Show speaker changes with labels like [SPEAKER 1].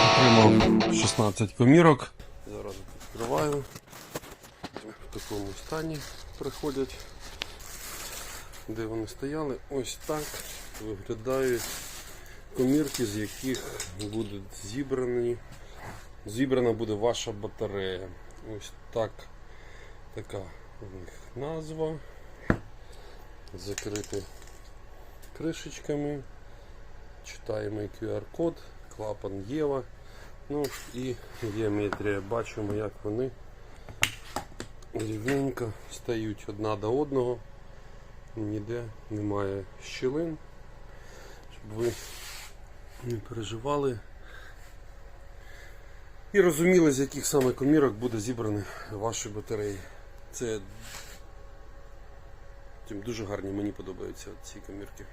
[SPEAKER 1] Отримав 16 комірок. Зараз відкриваю. В такому стані приходять. Де вони стояли? Ось так виглядають комірки, з яких будуть зібрані. Зібрана буде ваша батарея. Ось так. Така у них назва. Закриті кришечками. Читаємо QR-код, клапан Єва. Ну і геометрія. Бачимо, як вони рівненько стають одна до одного. Ніде немає щілин. Щоб ви не переживали. І розуміли, з яких саме комірок буде зібрані ваші батареї. Це дуже гарні, мені подобаються ці комірки.